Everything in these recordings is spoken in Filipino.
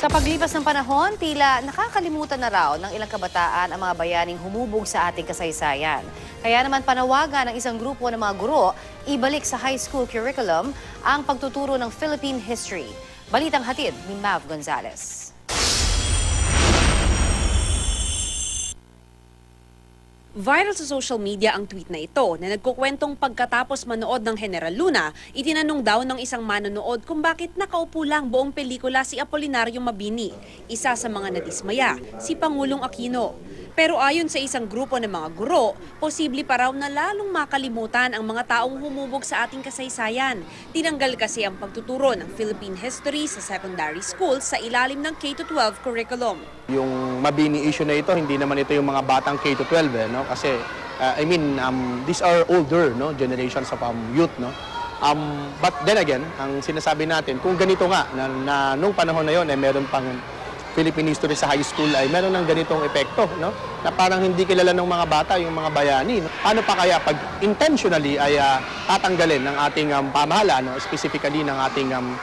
Sa paglipas ng panahon, tila nakakalimutan na raw ng ilang kabataan ang mga bayaning humubog sa ating kasaysayan. Kaya naman panawagan ng isang grupo ng mga guro, ibalik sa high school curriculum ang pagtuturo ng Philippine history. Balitang hatid ni Mav Gonzalez. Viral sa social media ang tweet na ito na nagkukwentong pagkatapos manood ng General Luna, itinanong daw ng isang manonood kung bakit nakaupo lang buong pelikula si Apolinario Mabini, isa sa mga nadismaya, si Pangulong Aquino. Pero ayon sa isang grupo ng mga guro, posible pa raw na lalong makalimutan ang mga taong humubog sa ating kasaysayan. Tinanggal kasi ang pagtuturo ng Philippine history sa secondary school sa ilalim ng K-12 curriculum. Yung mabini issue na ito, hindi naman ito yung mga batang K-12 eh, no? Kasi, uh, I mean, um, these are older no? generations of um, youth, no? Um, but then again, ang sinasabi natin, kung ganito nga, na, na nung panahon na yon ay meron pang Philippine history sa high school ay meron ng ganitong epekto, no? Na parang hindi kilala ng mga bata yung mga bayani. No? Paano pa kaya pag intentionally ay uh, tatanggalin ng ating um, pamahalaan, no? specifically ng ating um,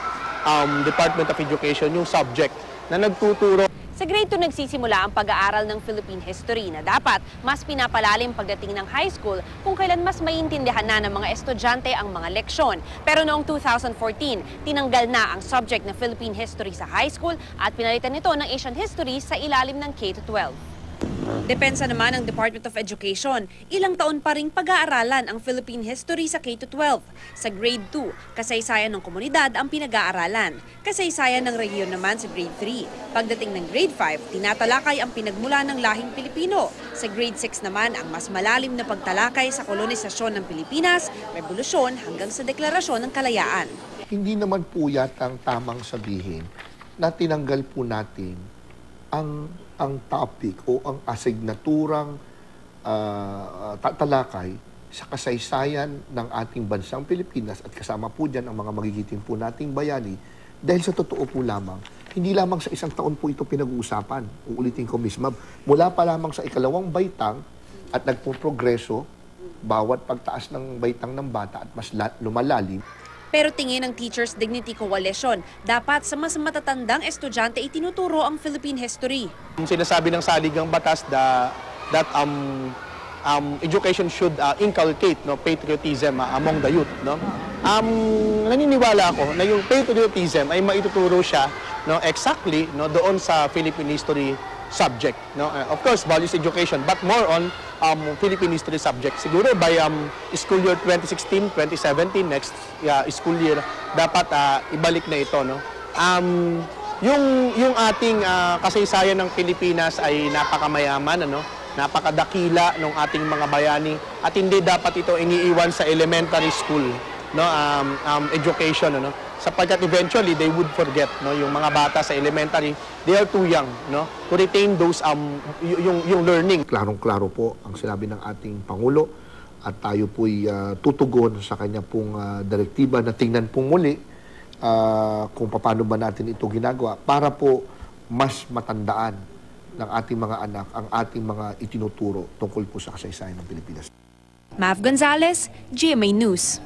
um, Department of Education yung subject na nagtuturo Sa grade 2 nagsisimula ang pag-aaral ng Philippine history na dapat mas pinapalalim pagdating ng high school kung kailan mas maiintindihan na ng mga estudyante ang mga leksyon. Pero noong 2014, tinanggal na ang subject na Philippine history sa high school at pinalitan ito ng Asian history sa ilalim ng K-12. Depensa naman ng Department of Education, ilang taon pa ring pag-aaralan ang Philippine history sa K-12. Sa grade 2, kasaysayan ng komunidad ang pinag-aaralan. Kasaysayan ng rehiyon naman sa grade 3. Pagdating ng grade 5, tinatalakay ang pinagmula ng lahing Pilipino. Sa grade 6 naman ang mas malalim na pagtalakay sa kolonisasyon ng Pilipinas, revolusyon hanggang sa deklarasyon ng kalayaan. hindi naman po yata ang tamang sabihin na tinanggal po natin ang ang topic o ang asignaturang uh, tatalakay sa kasaysayan ng ating bansang Pilipinas at kasama po dyan ang mga magigiting po nating bayani dahil sa totoo po lamang, hindi lamang sa isang taon po ito pinag-uusapan. Uulitin ko. Mab, mula pa lamang sa ikalawang baitang at nagpo-progreso bawat pagtaas ng baitang ng bata at mas la- lumalalim, Pero tingin ng Teachers Dignity Coalition, dapat sa mas matatandang estudyante itinuturo ang Philippine history. Yung sinasabi ng saligang batas da, that um, um, education should uh, inculcate no, patriotism uh, among the youth. No? Um, naniniwala ako na yung patriotism ay maituturo siya no, exactly no, doon sa Philippine history subject. No? Uh, of course, values education, but more on um, Philippine history subject. Siguro by um, school year 2016-2017, next yeah, school year, dapat uh, ibalik na ito. No? Um, yung, yung ating uh, kasaysayan ng Pilipinas ay napakamayaman, ano? napakadakila ng ating mga bayani at hindi dapat ito iniiwan sa elementary school no um, um, education ano sapagkat eventually they would forget no yung mga bata sa elementary they are too young no to retain those um yung yung learning klarong-klaro po ang sinabi ng ating Pangulo at tayo po'y ah, tutugon sa kanya pong ah, direktiba na tingnan pong muli ah, kung paano ba natin ito ginagawa para po mas matandaan ng ating mga anak ang ating mga itinuturo tungkol po sa kasaysayan ng Pilipinas. Mav Gonzalez, GMA News.